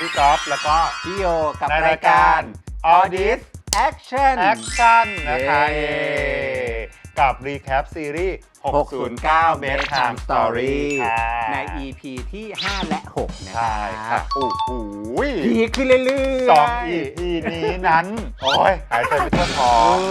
พี่ก๊อฟแล้วก็พี่โยกับในรารายยกาการ ร Audit Action แอคชั่นนะคะเย้เย้ กับรีแคปซีรีส์609 Bedtime Story ค่ะใน EP ที่ 5 และ 6 นะคใช่รัค่ะบโอ้โหพีคขึ้นเรื่อยๆสอง EP นี้นั้น โอ้ยหายใจไม่ทั่วท้อเอ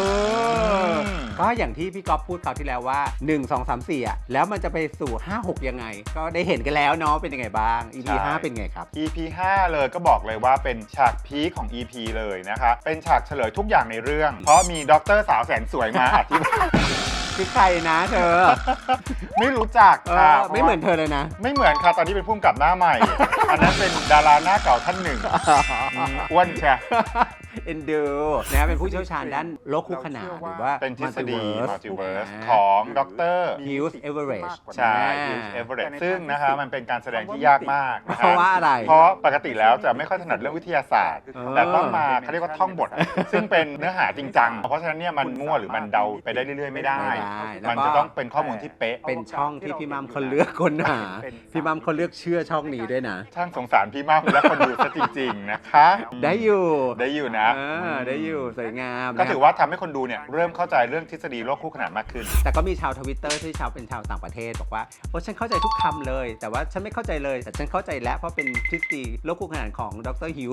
งอก็อย่างที่พี่ก๊อฟพูดคราวที่แล้วว่า 1 2 3 4อะแล้วมันจะไปสู่ 5 6 ยังไง ก็ได้เห็นกันแล้วเนาะเป็นยังไงบ้าง EP 5เป็นไงครับ EP 5 เลยก็บอกเลยว่าเป็นฉากพีคของ EP เลยนะคะ เป็นฉากเฉลยทุกอย่างในเรื่อง เพราะมีด็อกเตอร์สาวแสนสวยมาอธิบาย คือใครนะเธอไม่รู้จักเอค่ะอไม่เหมือนเธอเลยนะ ไม่เหมือนค่ะตอนนี้เป็นพุ่มกับหน้าใหม่ อันนั้นเป็นดาราหน้าเก่าท่านหนึ่งอืมอ้วนใช่ เอ็นดูนะครับเป็นผู้เชี่ยวชาญด้านโลกคู่ขนานหรือว่า เป็นทฤษฎี Multiverse มัลติเวิร์สาของดร Hughes Everett ใช่เอเวอเรสซึ่งนะคะมันเป็นการแสดงที่ยากมากนคเพราะว่าอะไร เพราะปกติแล้วจะไม่ค่อยถนัดเรื่องวิทยาศาสตร์ เออ แต่ต้องมาเขาเรียกว่าท่องบท ซึ่งเป็นเนื้อหาจริงจัง เพราะฉะนั้นเนี่ยมันมั่วหรือมันเดาไปได้เรื่อยๆ ไม่ได้ ไม่ได้แล้วก็ มันจะต้องเป็นข้อมูลที่เป๊ะ เป็นช่องที่พี่มัมเขาเลือกค้นหา พี่มัมเขาเลือกเชื่อช่องนี้ด้วยนะ ช่างสงสารพี่มากและคนดูซะจริงๆนะคะ ได้อยู่ ได้อยู่นะ เออได้อยู่สวยงามก็นะถือว่าทำให้คนดูเนี่ยเริ่มเข้าใจเรื่องทฤษฎีโลกคู่ขนานมากขึ้น แต่ก็มีชาวทวิตเตอร์ที่ชาวเป็นชาวต่างประเทศบอกว่าโอ้ฉันเข้าใจทุกคำเลย แต่ว่าฉันไม่เข้าใจเลย แต่ฉันเข้าใจแล้วเพราะเป็นทฤษฎีโลกคู่ขนานของดรฮิว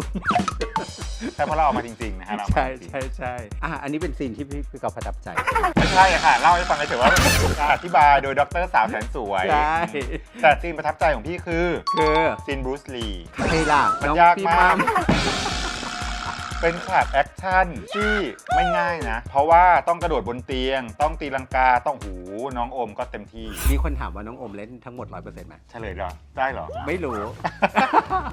แต่พอเราเอามาจริงๆนะฮะเราเอาใช่มาจริงๆใช่ใช่อะอันนี้เป็นซีนที่พี่พี่กอฟประทับใจไม่ใช่อะค่ะเล่าให้ฟังเฉยๆว่าการอธิบายโดยดรสาวแสนสวย ใช่ แต่ซีนประทับใจของพี่คือคือซีนบรูซลี ใครล่ะ มันน้องยากพี่มาก มัม เป็นฉากแอคชั่นที่ไม่ง่ายนะ เพราะว่าต้องกระโดดบนเตียง ต้องตีลังกาต้องหูน้องโอมก็เต็มที่มีคนถามว่าน้องอมเล่นทั้งหมด 100%ไหมเฉลยเหรอได้เหรอ ไม่รู้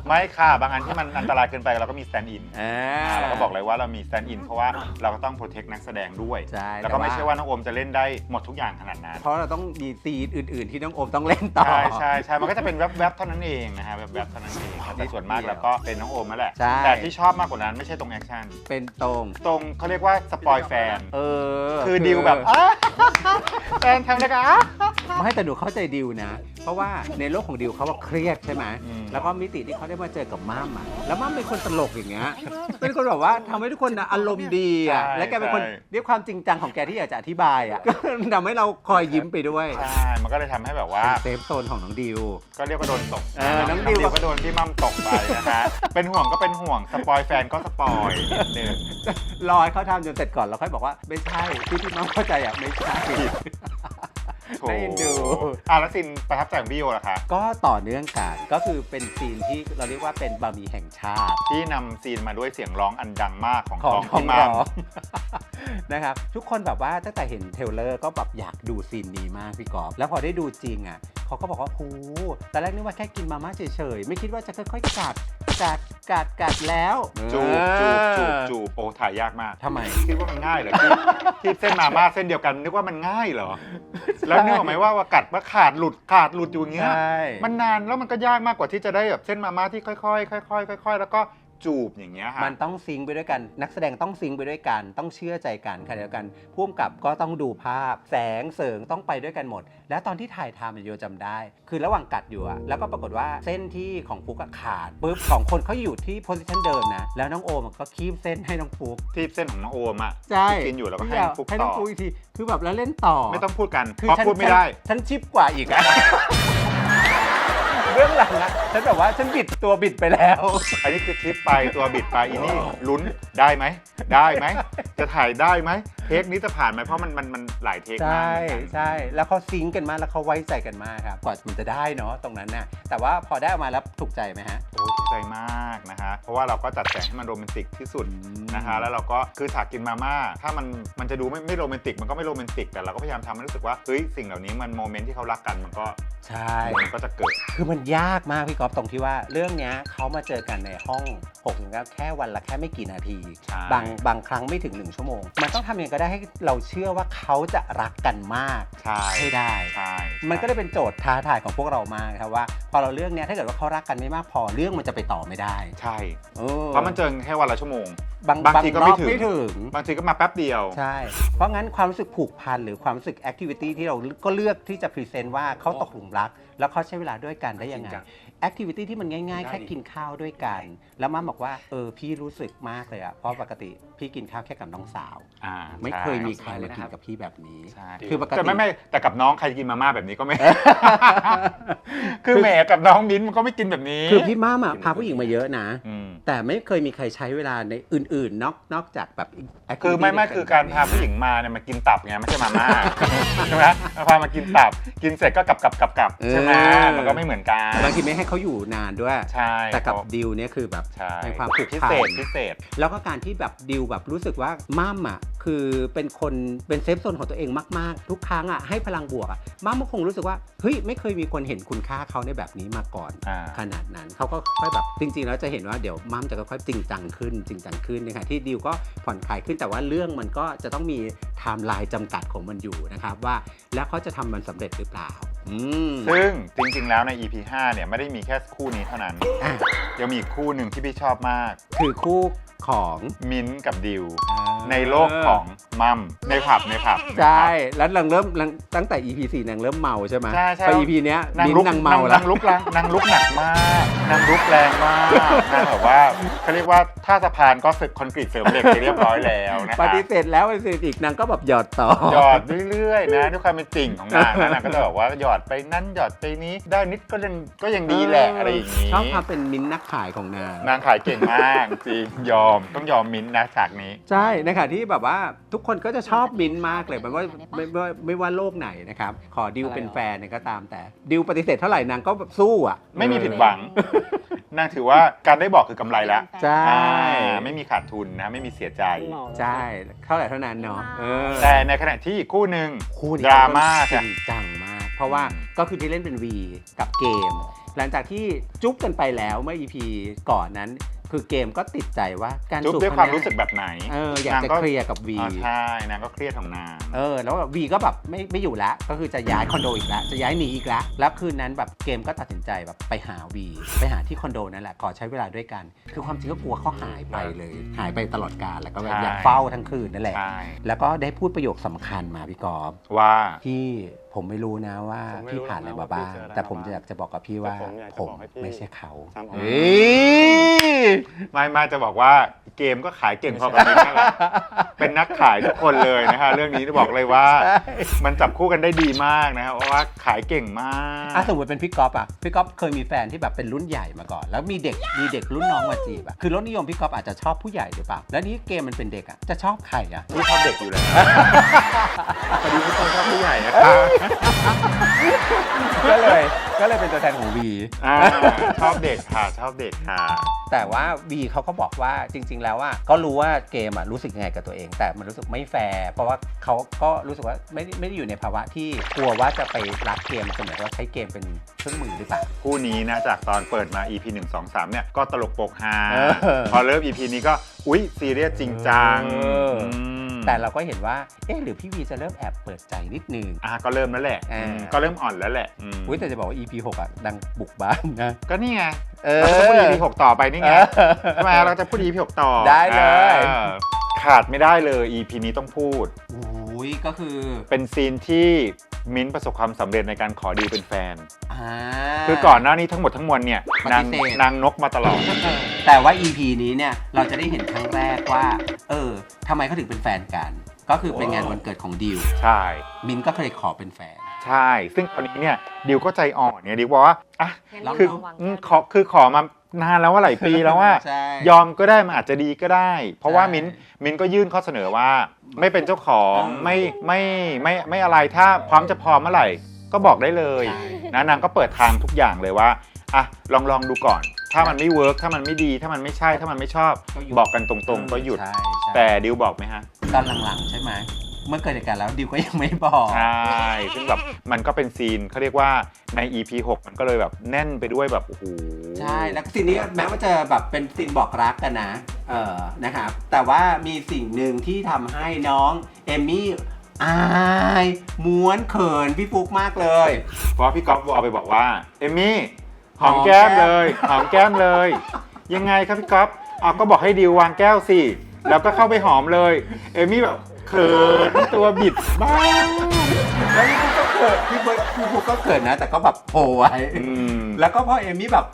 ไม่ค่ะบางอันที่มันอันตรายเกินไปเราก็มีสแตนด์อินอ่า เราก็บอกเลยว่าเรามีสแตนด์อินเพราะว่าเราก็ต้องโปรเทคนักแสดงด้วย ใช่แล้วก็ไม่แต่ว่าใช่ว่าน้องโอมจะเล่นได้หมดทุกอย่างขนาดนั้น เพราะเราต้องมีซีนอื่น ๆ ที่น้องอมต้องเล่นต่อ ใช่ใช่ใช่มันก็จะเป็นแวบๆเท่านั้นเองนะฮะแวบๆเท่านั้นเองแต่ส่วนมากแล้วก็เป็นน้องโอมนั่นแหละ ใช่ แต่ที่ชอบมากกว่านั้นไม่ใช่ตรงแอคชั่น เป็นตรง ตรงเขาเรียกว่าสปอยแฟน เออคือดิวแบบอ้าแฟนทำนะคะไม่แต่หนูเข้าใจดิวนะ เพราะว่าในโลกของดิวเขาว่าเครียดใช่ไหมอืม แล้วก็มิติที่เขาได้มาเจอกับม่ามอะแล้วม่ามเป็นคนตลกอย่างเงี้ยเป็นคนแบบว่าทำให้ทุกคนน่ะอารมณ์ดีอะและแกเป็นคนด้วยความจริงจังของแกที่อยากจะอธิบายอะก็ทำให้เราคอยยิ้มไปด้วยใช่ มันก็เลยทำให้แบบว่าเซฟโซนของน้องดิว ก็เรียกว่าโดนตกเออน้องดิว ก็โดนพี่มั่มตกไปนะฮะ เป็นห่วงก็เป็นห่วง สปอยแฟนก็สปอยนิดนึงรอให้เขาทำจนเสร็จก่อนแล้วค่อยบอกว่าไม่ใช่ที่พี่น้องเข้าใจอะไม่ใช่โถ ได้เอ็นดู อะแล้วซินประทับใจของพี่โยล่ะคะ ก็ต่อเนื่องกันก็คือเป็นซีนที่เราเรียกว่าเป็นบะหมี่แห่งชาติ ที่นำซีนมาด้วยเสียงร้องอันดังมากของของของทองพี่หมั่ล่มอนะครับ ทุกคนแบบว่าตั้งแต่เห็นเทรลเลอร์ก็แบบอยากดูซีนนี้มากพี่กอฟแล้วพอได้ดูจริงอะเขาก็บอกว่าโอ้ตอนแรกนึกว่าแค่กินมาม่าเฉยๆ ไม่คิดว่าจะค่อยๆกัด กัดกัดกัดแล้ว จูบจูบจูบเออจูบโอ้ถ่ายยากมากทำไม คิดว่ามันง่ายเหรอคีบคีบเส้นมาม่าเส้นเดียวกันนึกว่ามันง่ายเหรอ แล้วนึกออกไหมว่าว่ากัดมาขาดหลุดขาดหลุดอยู่อย่างเงี้ยใช่ มันนานแล้วมันก็ยากมากกว่าที่จะได้แบบเส้นมาม่าที่ค่อยๆค่อยๆค่อยๆแล้วก็ จูบอย่างเงี้ยฮะมันต้องซิงค์ไปด้วยกัน นักแสดงต้องซิงค์ไปด้วยกัน ต้องเชื่อใจกันขณะเดียวกันพ่วมกับก็ต้องดูภาพ แสงเสริงต้องไปด้วยกันหมด แล้วตอนที่ถ่ายทำเนี่ยโยจำได้ คือระหว่างกัดอยู่อะแล้วก็ปรากฏว่าเส้นที่ของฟุกอะขาดปุ๊บสองคนเขาอยู่ที่โพสิชันเดิมนะแล้วน้องโอมก็คีบเส้นให้น้องฟุก ที่เส้นของน้องโอมอะใช่ที่กินอยู่แล้วก็ให้พี่น้องฟุกให้น้ต่องอ ฟุกอีกทีคือแบบแล้วเล่นต่อไม่ต้องพูดกันคือเพราะฉันพูดไม่ได้ ฉันฉันชิปกว่าอีกอะ เรื่องหลังอะฉันแบบว่าฉันบิดตัวบิดไปแล้ว อันนี้คือคลิปไปตัวบิดไปอีนี่ลุ้นได้ไหม ได้ไหม จะถ่ายได้ไหม เทคนี้จะผ่านไหมเพราะมันมันมันหลายเทคใชมาก่เหมือนกันใช่แล้วเขาซิงค์กันมากแล้วเขาไว้ใจกันมากครับกว่ามันจะได้เนาะตรงนั้นน่ะแต่ว่าพอได้ออกมาแล้วถูกใจไหมฮะ โอ้ถูกใจมากนะฮะเพราะว่าเราก็จัดแต่งให้มันโรแมนติกที่สุดนะฮะแล้วเราก็คือฉากกินมาม่าถ้ามันมันจะดูไม่ไม่โรแมนติกมันก็ไม่โรแมนติกแต่เราก็พยายามทำให้รู้สึกว่าเฮ้ยสิ่งเหล่านี้มันโมเมนต์ที่เขารักกันมันก็ใช่ มันก็จะเกิด คือมันยากมากพี่ก๊อฟตรงที่ว่าเรื่องเนี้ยเขามาเจอกันในห้อง6ถึงแค่วันละแค่ไม่กี่นาที ใช่ บางบางครั้งไม่ถึง 1 ชั่วโมง มันต้องทำยังไงก็ได้ให้เราเชื่อว่าเขาจะรักกันมากใช่ให้ได้ ใช่มันก็เลยเป็นโจทย์ท้าทายของพวกเรามากครับว่า พอเราเรื่องเนี้ยถ้าเกิดว่าเขารักกันไม่มากพอเรื่องมันจะไปต่อไม่ได้ใช่ออเพราะมันเจอแค่วันละชั่วโมง บางบางทีก็ไม่รอบถึง ไม่ถึง บางทีก็มาแป๊บเดียว ใช่ เพราะงั้นความรู้สึกผูกพันหรือความรู้สึกแอคทิวิตี้ที่เราก็เลือกที่จะพรีเซนต์ว่าเขาตกหลุมรัก แล้วเขาใช้เวลาด้วยกันได้ยังไงจริงจังแอคทิวิตี้ที่มันง่ายๆได้แค่ดิกินข้าวด้วยกัน แล้วมัมบอกว่าเออพี่รู้สึกมากเลยอะเพราะปกติพี่กินข้าวแค่กับน้องสาว อ่าไม่ใช่เคยมีใครเลยกินกับพี่แบบนี้ ใช่คือปกติ แต่ไม่ไม่แต่กับน้องใครกินมาม่าแบบนี้ก็ไม่ คือแหมกับน้องมิ้นท์มันก็ไม่กินแบบนี้ คือพี่ม่ามาพาผู้หญิงมาเยอะนะ อืม แต่ไม่เคยมีใครใช้เวลาในอื่นๆ นอกนอกจากแบบ activity คือไม่ไม่ด้วยนคือการพาผู้หญิงมาเนี่ยมากินตับไงไม่ใช่มาม่า ใช่ไหมมาพามากินตับกินเสร็จก็กลับกลับกลับกลับใช่ไหมเออ มันก็ไม่เหมือนกันบางทีไม่ให้เขาอยู่นานด้วย ใช่แต่กับเขาดิวเนี่ยคือแบบใช่เป็นความผูกพิพัเศษนพิเศษ แล้วก็การที่แบบดิวแบบรู้สึกว่ามั่มอะคือเป็นคนเป็นเซฟโซนของตัวเองมากๆ ทุกครั้งอะให้พลังบวกอะมั่มก็คงรู้สึกว่าเฮ้ยไม่เคยมีคนเห็นคุณค่าเขาในแบบนี้มาก่อน อ่า ขนาดนั้นเขาก็ค่อยแบบจริงๆแล้วจะเห็นว่าเดี๋ยวมั่มจะค่อยๆจริงจังขึ้นจริงจังขึ้นนะคะที่ดิวก็ผ่อนคลายขึ้นแต่ว่าเรื่องมันก็จะต้องมีไทม์ไลน์จำกัดของมันอยู่นะครับว่าแล้วเขาจะทำมันสำเร็จหรือเปล่า อืม ซึ่งจริงๆ แล้วใน EP 5 เนี่ยไม่ได้มีแค่คู่นี้เท่านั้น อะ ยังมีอีกคู่หนึ่งที่พี่ชอบมาก คือคู่ ของมิ้นท์กับดิว ในโลกของมัมในผับในผับ ใช่ แล้วนางเริ่มนางตั้งแต่ EP 4นางเริ่มเมาใช่ไหมใช่ใช่พอ EP เนี้ยนางมิ้นลุกท์นางเมาแล้ว นางลุกนางนางลุกหนักมากนางลุกแรงมากนางแบบว่าเขาเรียกว่าท่าสะพานก็สึกคอนกรีตเสริมเหล็กไปเรียบร้อยแล้วนะปคะฏิเสธแล้วปฏิเสธอีกนางก็แบบหยอดต่อ หยอดเรื่อยๆนะด้วยความเป็นจริงของนางนะนางก็จะแบบว่าหยอดไปนั้นหยอดไปนี้ได้นิดก็ยังก็ยังดีแหละอะไรอย่างนี้ ชอบความเป็นมิ้นท์นักขายของนาง นางขายเก่งมาก จริงยอมต้องยอมมิ้นท์นะฉากนี้ ใช่ในขณะที่แบบว่าทุกคนก็จะชอบมิ้นท์มากเลยไม่ว่าไม่ไม่ไม่ว่าโลกไหนนะครับ ขอดิวเป็นแฟนเนี่ยก็ตามแต่ ดิวปฏิเสธเท่าไหร่นางก็แบบสู้อะ ไม่มีผิดหวัง นางถือว่าการได้บอกคือกำไรแล้วใช่ อ่าไม่มีขาดทุนนะ ไม่มีเสียใจ ใช่เท่าไหร่เท่านั้นเนาะเออแต่ในขณะที่อีกคู่หนึ่งคู่นี้ดราม่าจริจ้ะงจังมาก เพราะว่าก็คือที่เล่นเป็น V กับเกม หลังจากที่จุ๊บกันไปแล้วเมื่อ EP ก่อนนั้น คือเกมก็ติดใจว่าการจุ๊บจูบด้วยความรู้สึกแบบไหนเอออยากจะนงเคลียร์กับ V อ่าใช่นางก็เครียดของนางเออแล้วแบบวีก็แบบไม่ไม่อยู่แล้วก็คือจะย้ายคอนโดอีกแล้วจะย้ายหนีอีกแล้วแล้วคืนนั้นแบบเกมก็ตัดสินใจแบบไปหาวีไปหาที่คอนโดนั่นแหละขอใช้เวลาด้วยกัน คือความจริงก็กลัวเขาหายไปเลย หายไปตลอดกาลแล้วก็แบบใช่อยากเฝ้าทั้งคืนนั่นแหละใช่แล้วก็ได้พูดประโยคสำคัญมาพี่กอฟว่าพี่ ผมไม่รู้นะว่าผมไม่พี่รู้ผ่านอะไรนะมาว่าบ้างพี่เจออะไรแต่ผมมาจะบ้างอยากจะบอกกับพี่ว่าแต่ผมอยากจะผมบอกให้พี่ ไม่ใช่เขาทำเอาเฮ้ยไม่ไม่จะบอกว่า เกมก็ขายเก่งพอกับมิ้นท์นั่นแหละเป็นนักขายทุกคนเลยนะฮะเรื่องนี้จะบอกเลยว่า มันจับคู่กันได้ดีมากนะครับเพราะว่าขายเก่งมากอะสมมติเป็นพี่ก๊อฟอะพี่ก๊อฟเคยมีแฟนที่แบบเป็นรุ่นใหญ่มาก่อน แล้วมีเด็กมีเด็กรุ่นน้องมาจีบอะคือรสนิยมพี่ก๊อฟอาจจะชอบผู้ใหญ่หรือเปล่าแล้วนี่เกมมันเป็นเด็กอะจะชอบใครอะพี่ชอบเด็กอยู่แล้วพอดีพี่ชอบผู้ใหญ่นะครับก็เลยก็เลยเป็นตัวแทนของวีอ่าชอบเด็กค่ะชอบเด็กค่ะแต่ว่าวีเขาก็บอกว่าจริง ๆแล้วอะก็รู้ว่าเกมอะรู้สึกยังไงกับตัวเอง แต่มันรู้สึกไม่แฟร์เพราะว่าเขาก็รู้สึกว่าไม่ได้ไม่ได้อยู่ในภาวะที่กลัวว่าจะไปรักเกมเสมือนว่าใช้เกมเป็นเครื่องมือหรือเปล่า คู่นี้นะจากตอนเปิดมา EP 1 2 3 เนี่ยก็ตลกโปกฮาเออ พอเริ่ม EP นี้ก็อุ๊ยซีเรียสจริงจังเอออื ม แต่เราก็เห็นว่า เอ๊ะหรือพี่วีจะเริ่มแอบเปิดใจนิดนึง อะก็เริ่มแล้วแหละเอออืมก็เริ่มอ่อนแล้วแหละอืมอุ้ยแต่จะบอกว่า EP 6อะดังบุกบ้านนะก็นี่ไงเอเราจะพูด EP 6ต่อไปนี่ไงเออใช่ไหมเราจะพูด EP 6ต่อได้เลยออขาดไม่ได้เลย EP นี้ต้องพูดอุ้ ยก็คือเป็นซีนที่มิ้นท์ประสบความสำเร็จในการขอดีลเป็นแฟน อ่า คือก่อนหน้านี้ทั้งหมดทั้งมวลเนี่ยปฏินางเสธ นางนกมาตลอด แต่ว่า EP นี้เนี่ยเราจะได้เห็นครั้งแรกว่า เออทำไมเขาถึงเป็นแฟนกัน ก็คือเป็นงานวันเกิดของดิว ใช่ มินก็เคยขอเป็นแฟน ใช่ ซึ่งตอนนี้เนี่ยดิวก็ใจอ่อนเนี่ยดิวบอกว่าอะลองคือลองอืมขอคือขอมานานแล้วว่าหลายปีแล้วว่า ใช่ยอมก็ได้มันอาจจะดีก็ได้ เพราะว่าใช่ มิ้นมิ้นก็ยื่นข้อเสนอว่า ไม่เป็นเจ้าของเออไม่ไม่ไม่ไม่อะไรถ้าพร้อมจะพร้อมเมื่อไหร่ก็บอกได้เลยใช่นะนางก็เปิดทางทุกอย่างเลยว่าอะลองลองดูก่อน ถ้ามันไม่เวิร์กถ้ามันไม่ดี ถ้ามันไม่ใช่ ถ้ามันไม่ชอบ ก็หยุด บอกกันตรงๆ ก็หยุด ใช่ใช่แต่ดิวบอกไหมฮะ ตอนหลังๆใช่ไหม เมื่อเกิดเหตุการณ์แล้วดิวก็ยังไม่บอกใช่ซึ่งแบบมันก็เป็นซีนเขาเรียกว่าใน EP 6 มันก็เลยแบบแน่นไปด้วยแบบโอ้โหใช่แล้วซีนนี้แม้ว่าจะแบบเป็นซีนบอกรักกันนะเออนะครับแต่ว่ามีสิ่งหนึ่งที่ทำให้น้องเอมมี่อายม้วนเขินพี่ฟุกมากเลย เพราะพี่ก๊อฟวอลไปบอกว่าเอมมี่หอมแก้มเลยหอมแก้มเลย ยังไงครับพี่ก๊อฟอะก็บอกให้ดิววางแก้วสิแล้วก็เข้าไปหอมเลย เอมมี่แบบเขินตัวบิดบ้างแล้วนี่ก็เขิเกิดพี่เบิร์ดพี่บุ๊กก็เกิดนะ แต่ก็แบบโผล่ไว้ อืม แล้วก็พอเอมี่แบบ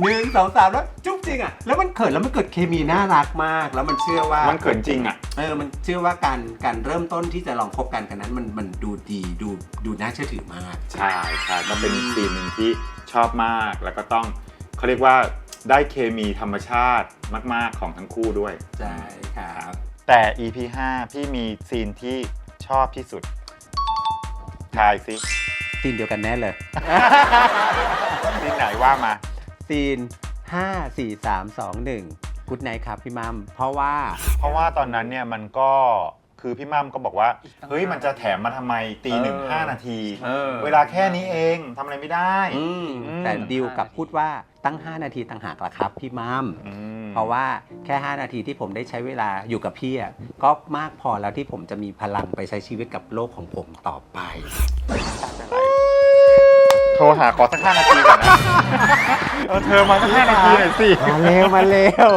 หนึ่งสองสามแล้วจุ๊บจริงอะ แล้วมันเกิดแล้วมันเกิดเคมีน่ารักมาก แล้วมันเชื่อว่ามันเขินจริงอะ เออมันเชื่อว่าการการเริ่มต้นที่จะลองคบกันกันนั้น มันมันดูดีดูดูน่าเชื่อถือมาก ใช่ใช่ก็เป็นซีนหนึ่งที่ชอบมาก แล้วก็ต้องเขาเรียกว่าได้เคมีธรรมชาติมาก ๆ ของทั้งคู่ด้วย ใช่ครับ แต่ EP 5 พี่มีซีนที่ชอบที่สุด ทายสิซีนเดียวกันแน่เลย ซีนไหนว่ามา ซีน 5 4 3 2 1กูดไนครับพี่มัมเพราะว่า เพราะว่าตอนนั้นเนี่ยมันก็คือพี่มั่มก็บอกว่า เฮ้ยมันจะแถมมาทำไมตีหนึ่งเออห้านาที เออ เวลาแค่นี้เองทำอะไรไม่ได้ อืมอืมแต่ดิวกลับพูดว่าตั้ง 5 นาทีต่างหากละครับพี่มัม อืม เพราะว่าแค่ 5 นาทีที่ผมได้ใช้เวลาอยู่กับพี่อะก็มากพอแล้วที่ผมจะมีพลังไปใช้ชีวิตกับโลกของผมต่อไป โทรหาขอสักห้านาทีก่อนนะเออเธอมาสักห้านาทีหน่อยสิมาเร็วมาเร็ว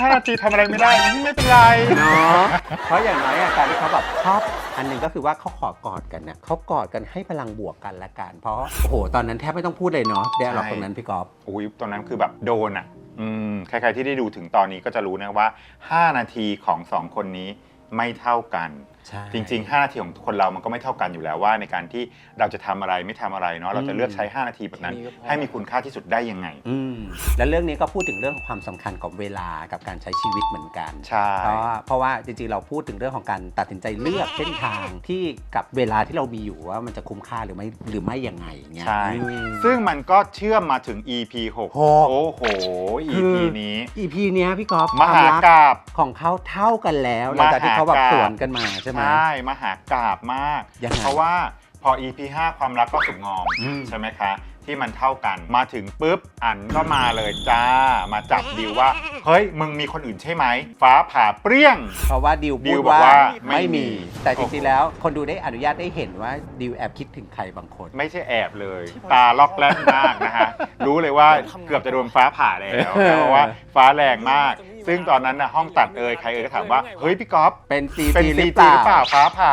ห้านาทีทำอะไรไม่ได้ไม่เป็นไร เนาะเพราะอย่างน้อยอะการที่เขาแบบชอบอันหนึ่งก็คือว่าเขาขอกอดกันนะเขากอดกันให้พลังบวกกันละกัน เพราะโอ้โหตอนนั้นแทบไม่ต้องพูดเลยเนาะเดี๋ยวหรอกใช่ ตรงนั้นพี่กอล์ฟอุ้ยตอนนั้นคือแบบโดนอะ อืมใครๆที่ได้ดูถึงตอนนี้ก็จะรู้นะว่า 5 นาทีของสองคนนี้ไม่เท่ากัน ใช่ จริง ๆ 5 นาทีของคนเรามันก็ไม่เท่ากันอยู่แล้วว่า ในการที่เราจะทำอะไรไม่ทำอะไรเนาะเราจะเลือกใช้ 5 นาทีแบบนั้นให้มีคุณค่าที่สุดได้ยังไง อืมแล้วเรื่องนี้ก็พูดถึงเรื่องของความสำคัญของเวลากับการใช้ชีวิตเหมือนกัน ใช่ เพราะว่าเพราะว่าจริงๆ เราพูดถึงเรื่องของการตัดสินใจเลือกเส้นทางที่กับเวลาที่เรามีอยู่ว่ามันจะคุ้มค่าหรือไม่หรือไม่ยังไงอย่างเงี้ยใช่ อืม ซึ่งมันก็เชื่อมมาถึง EP 6 หก โอ้โหคื EP อนี้ EP เนี้ยพี่กอล์ฟมหากราบ ของเขาเท่ากันแล้วหลังจากที่เขาแบบมหากาพย์ สวนกันมาใช่ไหมใช่มหากราบมาก ยังไงเพราะว่าพอ EP 5 ความรักก็สุกงอม อืม ใช่ไหมคะ ที่มันเท่ากันมาถึงปุ๊บ อันก็มาเลยจ้า มาจับดิวว่า เฮ้ย มึงมีคนอื่นใช่ไหม ฟ้าผ่าเปรี้ยง เพราะว่าดิวดิพูดวบอกว่าว่าไม่ไม่มี มี แต่จริงๆแล้ว คนดูได้อนุญาตได้เห็นว่าดิวแอบคิดถึงใครบางคน ไม่ใช่แอบเลย ตาล็อกแรกมากนะฮะ รู้เลยว่าเกือบจะโดนฟ้าผ่าแล้วเออเพราะว่าฟ้าแรงมาก ซึ่งตอนนั้นนะห้องตัดเอ่ยใครเอ่ยก็ถามว่า เฮ้ยพี่ก๊อฟเป็นซีเป็นจีห CG รือเปล่าหรือเปล่าฟ้าผ่า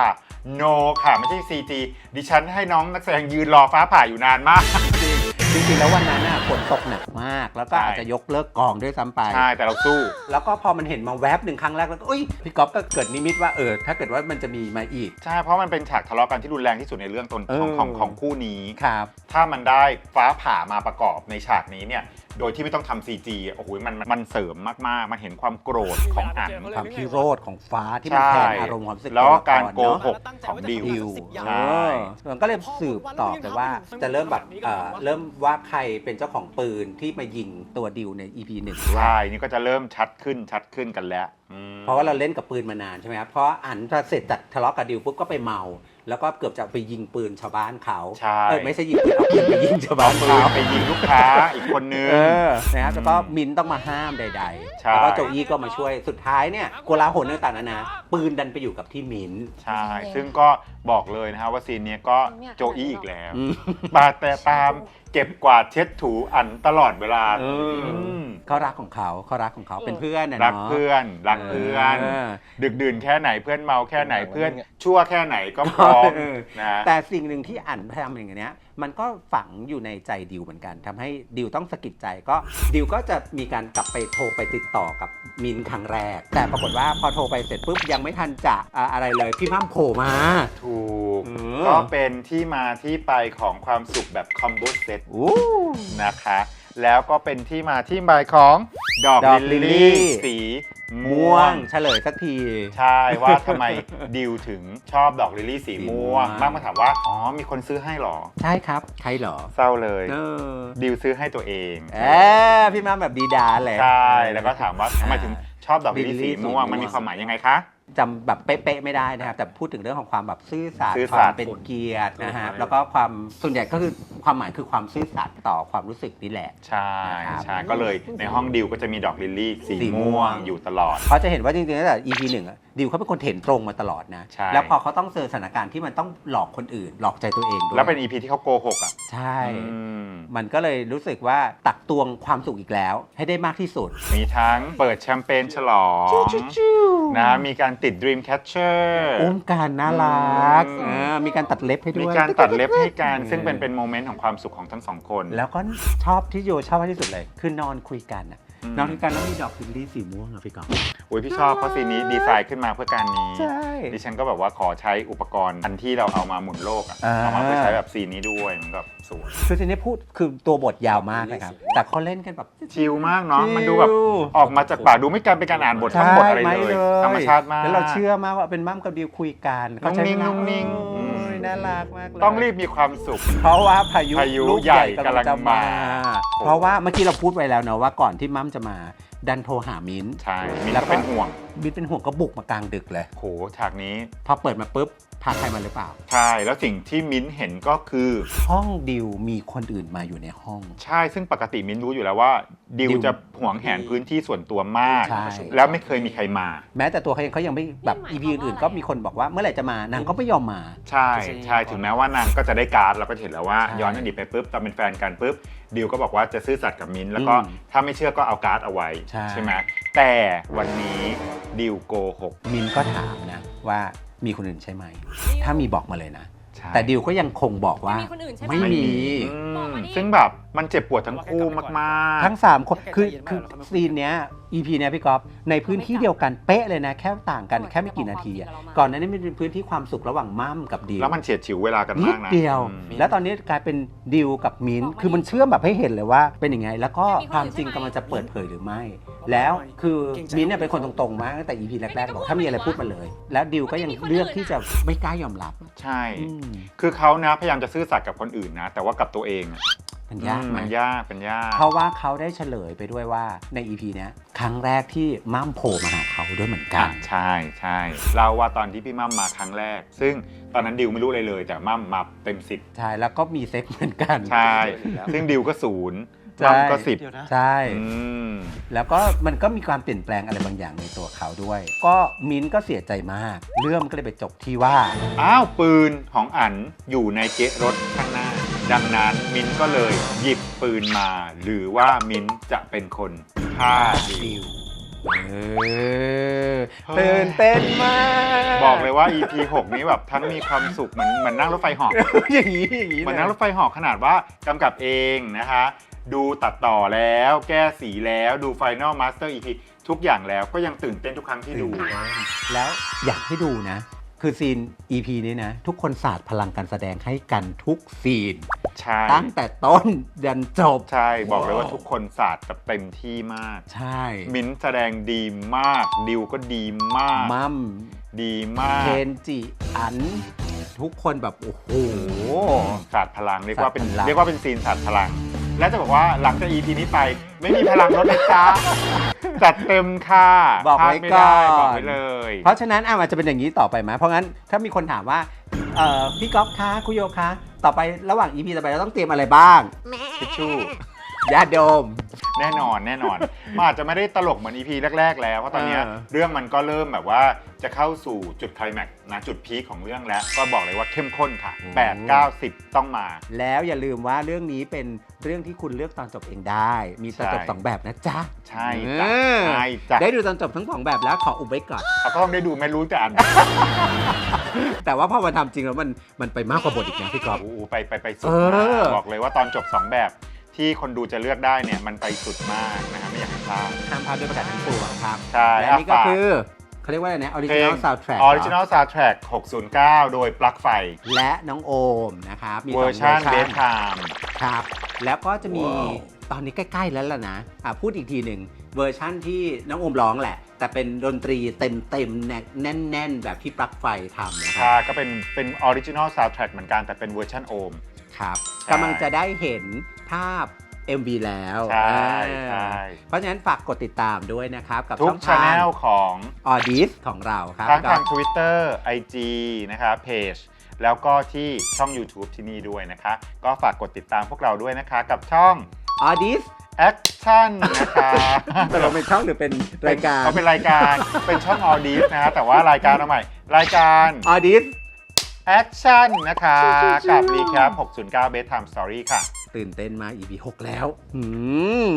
no ค่ะไม่ใช่ CG ดิฉันให้น้องนักแสดงยืนรอฟ้าผ่าอยู่นานมาก จริง ๆแล้ววันนั้นน่ะฝนตกหนักมาก แล้วก็ใช่ อาจจะยกเลิกกองด้วยซ้ำไป ใช่แต่เราสู้ แล้วก็พอมันเห็นมาแวบหนึ่งครั้งแรกแล้วก็อุ้ยพี่ก๊อฟก็เกิดนิมิตว่าเออถ้าเกิดว่ามันจะมีมาอีก ใช่เพราะมันเป็นฉากทะเลาะกันที่รุนแรงที่สุดในเรื่องตนของเออของของคู่นี้ ครับ ถ้ามันได้ฟ้าผ่ามาประกอบในฉากนี้เนี่ย โดยที่ไม่ต้องทำ CG โอ้โหมันมันเสริมมากๆ มันเห็นความโกรธของอันความพิโรธของฟ้าที่มันใช่แทนอารมณ์ความรู้สึกแล้วก็ตัวละคการเนโกอะหกของดิว ดิวใช่เออมันก็เลยสืบต่อไปว่าจะเริ่มแบบเอ่อเริ่มว่าใครเป็นเจ้าของปืนที่มายิงตัวดิวใน EP หนึ่งด้วย ใช่นี่ก็จะเริ่มชัดขึ้นชัดขึ้นกันแล้วอืม เพราะว่าเราเล่นกับปืนมานานใช่ไหมครับ เพราะอันพอเสร็จจากทะเลาะกับดิวปุ๊บก็ไปเมา แล้วก็เกือบจะไปยิงปืนชาวบ้านเขาใช่ เออไม่ใช่ยิงปืนเอาปืนไปยิงชาวบ้าเอานปืเขานไปยิงลูกค้าอีกคนนึง เออนะครับแล้วก็มินต้องมาห้ามใดใช่ๆแล้วก็โจอี้ก็มาช่วย สุดท้ายเนี่ยโกลาหลต่างๆนานาปืนดันไปอยู่กับที่มินใช่ ซึ่งก็บอกเลยนะฮะว่าซีนเนี้ยก็โจอี้อีกแล้ว อืม ปาแต่ตามเก็บกวาดเช็ดถูอันตลอดเวลาเอออืมเขารักของเขาเขารักของเขาเป็นเพื่อนนะรักเนาะเพื่อน รักเพื่อนเออดึกดื่นแค่ไหนเพื่อนเมาแค่ไหนเพื่อน ชั่วแค่ไหนก็พร้อมเออนะแต่สิ่งหนึ่งที่อันพยายามอย่างเนี้ย มันก็ฝังอยู่ในใจดิวเหมือนกันทำให้ดิวต้องสะกิดใจก็ดิวก็จะมีการกลับไปโทรไปติดต่อกับมินครั้งแรก แต่ปรากฏว่าพอโทรไปเสร็จปุ๊บยังไม่ทันจะอ่าอะไรเลยพี่มั่มโผล่มา ถูกก็เป็นที่มาที่ไปของความสุขแบบคอมโบเซตอู้ นะคะ แล้วก็เป็นที่มาที่ไปของดอกดอกลิลลิลลี่ ลี่สีม่ม่ววง งเฉลยสักที ใช่ว่าทำไมดิวถึงชอบดอกลิลลี่สีม่วงสีม่วงบ้างมาถามว่า อ๋อ มีคนซื้อให้เหรอ ใช่ครับ ใครเหรอ เศร้าเลยเออดิวซื้อให้ตัวเองเออพี่มั่มแบบดีดาแหละ ใช่แล้วก็ถามว่าทำไมถึงชอบดอกลิลลี่สีม่วงมันมีความหมายยังไงคะ จำแบบเป๊ะๆไม่ได้นะครับ แต่พูดถึงเรื่องของความแบบซื่อสัตย์ซื่อคสัตย์วามเป็นเกียรตินะฮะถูกแล้วก็ความส่วนใหญ่ก็คือความหมายคือความซื่อสัตย์ต่อความรู้สึกนี่แหละ ใช่ครับใช่ก็เลยในห้องดิวก็จะมีดอกลิลลี่สีสีม่ม่ววง งอยู่ตลอดเพราะจะเห็นว่าจริงๆตั้งแต่ EP หนึ่งอะดิวเขาเป็นคนเห็นตรงมาตลอดนะ ใช่ แล้วพอเขาต้องเจอสถานการณ์ที่มันต้องหลอกคนอื่น หลอกใจตัวเองด้วยแล้วเป็น EP ที่เขาโกหกอะใช่ อืมมันก็เลยรู้สึกว่าตักตวงความสุขอีกแล้ว ให้ได้มากที่สุด มีทั้งเปิดแชมเปญฉลองนะมีการติด Dream Catcher อุ้มกันน่ารักอืมเออมีการตัดเล็บให้ด้มีวยการตัดเล็บให้กันอืมซึ่งเป็นเป็นโมเมนต์ของความสุขของทั้งสองคน แล้วก็ชอบที่โยชอบมากที่สุดเลย คือนอนคุยกันอะอืม นอนคุยกันแล้วมีดอกลิลลี่สีม่วงอะพี่กอล์ฟโอ้ยพี่ชอบเพราะซีนนี้ดีไซน์ขึ้นมาเพื่อการนี้ ใช่ ดิฉันก็แบบว่าขอใช้อุปกรณ์อันที่เราเอามาหมุนโลกอะอ่า เอามาเพื่อใช้แบบซีนนี้ด้วยมันแบบสวยคือซีนนี้พูดคือตัวบทยาวมากนะครับ แต่เขาเล่นกันแบบ ชิลมากเนาะชิลมันดูแบบออกมาจากปากดูไม่การเป็นการอ่านบททั้งบทอะไรใช่เลยไม่ธรรมชาติมาก แล้วเราเชื่อมากว่าเป็นมั่มกับดิวคุยกันเขาใช้เวลานุ่งนิ่งๆโอ้ ยน่ารักมากเลยต้องรีบมีความสุข เพราะว่าพายุพายุลูกใหญ่กำลังจะมากำลังมาเพราะว่าเมื่อกี้เราพูดไว้แล้วเนาะว่าก่อนที่มั่มจะมาดันโทรหามิ้นท์ใช่มีแล้ก็วก็เป็นห่วง มิ้นท์เป็นห่วงก็บุกมากลางดึกเลยโหฉากนี้ พอเปิดมาปุ๊บ พาใครมาหรือเปล่า ใช่ แล้วสิ่งที่มิ้นท์เห็นก็คือ ห้องดิวมีคนอื่นมาอยู่ในห้อง ใช่ ซึ่งปกติมิ้นท์รู้อยู่แล้วว่า ดิวดิวจะหวงแหนพื้นที่ส่วนตัวมาก ใช่ แล้วไม่เคยมีใครมา แม้แต่ตัวเขาเองเขายังไม่แบบนี่อีหพีมายความว่าอื่นๆก็มีคนบอกว่าเมื่อไหร่จะมานางก็ไม่ยอมมาใช่ใช่ถึงแม้ว่านางก็จะได้การ์ดเราก็เห็นแล้วว่าใช่ย้อนอดีตไปปุ๊บตอนเป็นแฟนกันปุ๊บดิวก็บอกว่าจะซื่อสัตย์กับมิ้นท์แล้วก็อืมถ้าไม่เชื่อก็เอาการ์ดเอาไว้ใช่ ไหมแต่วันนี้ดิวโกหกมินก็ถามนะว่า มีคนอื่นใช่ไหม ถ้ามีบอกมาเลยนะ แต่ดิวก็ยังคงบอกว่าไม่มีคนอื่นใช่ไหม ไม่มี อืบอกมมาดิ ซึ่งแบบมันเจ็บปวดทั้งคู่มากๆ ทั้ง 3 คนคือคือซีนเนี้ย EP เนี้ยพี่ก๊อฟในพื้นที่เดียวกันเป๊ะเลยนะ แค่ต่างกันแค่ไม่กี่นาทีอะก่อนหนั้นนี่มันเป็นพื้นที่ความสุขระหว่างมั่มกับดิวแล้วมันเฉียดฉิวเวลากันนิดมากนะเดียว อืม แล้วตอนนี้กลายเป็นดิวกับมิ้นท์คือมันเชื่อมแบบให้เห็นเลยว่าเป็นยังไง แล้วก็มีคนอื่นความจริงใช่ไหมกำลังจะเปิดเผยหรือไม่ แล้วคือมิ้นท์เนี่ยเป็นคนตรงๆมากตั้งแต่ EP แรกๆบอกถ้ามีอะไรพูดมาเลย แล้วดิวก็ยังเลือกที่จะไม่กล้ายอมรับ ใช่ อืมคือเขานะพยายามจะซื่อสัตย์กับคนอื่นนะ แต่ว่ากับตัวเองอะมันยากอืมไหมมันยากเป็นยาก เพราะว่าเขาได้เฉลยไปด้วยว่าใน EP เนี้ยครั้งแรกที่มั่มโผล่มาหาเขาด้วยเหมือนกัอะนใช่ใช่เราว่าตอนที่พี่มั่มมาครั้งแรก ซึ่งตอนนั้นดิวไม่รู้อะไรเลย แต่มั่มมาเต็มสิบใช่ แล้วก็มีเซ็กเหมือนกัน ใช่ ซึ่งดิวก็ศูนย์ ใช่ มั่มก็สิบเดี๋ยวนะ ใช่ อืม แล้วก็มันก็มีความเปลี่ยนแปลงอะไรบางอย่างในตัวเขาด้วย ก็มิ้นท์ก็เสียใจมาก เรื่องก็เลยไปจบที่ว่า อ้าว ปืนของอันอยู่ในเกะรถข้างหน้า ดังนั้นมิ้นก็เลยหยิบปืนมา หรือว่ามิ้นจะเป็นคนฆ่าดิว เออตื่นเต้นมากบอกเลยว่า EP 6 นี้แบบทั้งมีความสุขเหมือนเหมือนนั่งรถไฟเหอก อย่างนี้อย่างนี้เหมือนลยนั่งรถไฟเหอกขนาดว่ากำกับเองนะคะ ดูตัดต่อแล้วแก้สีแล้วดู Final Master EP ทุกอย่างแล้วก็ยังตื่นเต้นทุกครั้งที่ดูตื่นเต้นแล้วอยากให้ดูนะ คือซีน EP นี้นะ ทุกคนสาดพลังการแสดงให้กันทุกซีน ใช่ ตั้งแต่ต้นยันจบ ใช่ บอกเลยว่าทุกคนศาสตร์แบบเต็มที่มาก ใช่ มิ้นท์แสดงดีมาก ดิวก็ดีมาก มัมดีมาก เคนจิ อัน ทุกคนแบบ โอ้โหศาสตร์พลังเรียกว่าเป็นศาสตร์พลังเรียกว่าเป็นซีนศาสตร์พลัง และจะบอกว่าหลังจาก EP นี้ไป ไม่มีพลังลดนะจ๊ะจัดเต็มค่ะบอกพลาดไว้ไม่ก่อได้นบอกไว้เลย เพราะฉะนั้นอะมันจะเป็นอย่างนี้ต่อไปไหมเพราะงั้นถ้ามีคนถามว่าเอ่อพี่ก๊อฟคะคุโยคะ ต่อไประหว่าง EP ต่อไปเราต้องเตรียมอะไรบ้างทิชชู่ ยาดม แน่นอนแน่นอน มันอาจจะไม่ได้ตลกเหมือน EP แรก ๆ แล้ว เพราะตอนเนี้ยเออ เรื่องมันก็เริ่มแบบว่าจะเข้าสู่จุดไคลแม็กซ์นะจุดพีคของเรื่องแล้ว ก็บอกเลยว่าเข้มข้นค่ะ 8 9 10 ต้องมา แล้วอย่าลืมว่าเรื่องนี้เป็นเรื่องที่คุณเลือกตอนจบเองได้ มีตอนจบใช่ สองแบบนะจ๊ะใช่จ้ะเออใช่จ้ะได้ดูตอนจบทั้งสองแบบแล้วขออุบไว้ก่อน เขาก็ต้องได้ดูไม่รู้จะอ่านแต่ว่าพอมาทำจริงแล้วมันมันไปมากกว่าบทอีกนะพี่ก๊อฟ โอ้โหไปไปไปสุดเอมาอกบอกเลยว่าตอนจบ2แบบ ที่คนดูจะเลือกได้เนี่ยมันไปสุดมากนะครับไม่อยากให้พลาด ห้ามพลาดด้วยประกาศทั้งปวงครับใช่และนี่ก็คือเขาเรียกว่าอะไรนะออริเพจิลนงอลซาวด์แทร็กออริจินอลซาวด์แทร็ก609 โดยปลั๊กไฟ และน้องโอมนะครับมีสเวงอร์ชันเดทไทม์ ครับ แล้วก็จะมีตอนนี้ใกล้ๆแล้วล่ะนะอะพูดอีกทีหนึ่งเวอร์ชั่นที่น้องโอมร้องแหละ แต่เป็นดนตรีเต็มๆแน่นๆ แบบที่ปลั๊กไฟทำนะครัค่ะบก็เป็นเป็นออริจินอลซาวด์แทร็กเหมือนกันแต่เป็นเวอร์ชันโอม ครับใช่ กำลังจะได้เห็น ภาพ MV แล้วใช่ใช่เพราะฉะนั้นฝากกดติดตามด้วยนะครับ กับทุกช่องทางของออดิสของเราครับทั้งทาง Twitter IG นะครับเพจแล้วก็ที่ช่อง YouTube ที่นี่ด้วยนะคะ ก็ฝากกดติดตามพวกเราด้วยนะคะ กับช่อง ออดิสแอคชั่นนะคะแต่เราเป็นช่องหรือเป็นรายการเขาเป็นรายการเป็นช่องออดิสนะฮะแต่ว่ารายการเอาใหม่ รายการออดิส แอคชั่นนะคะ กับรีแคป609 Bedtime Story ค่ะ ตื่นเต้นมา EP 6 แล้ว อืม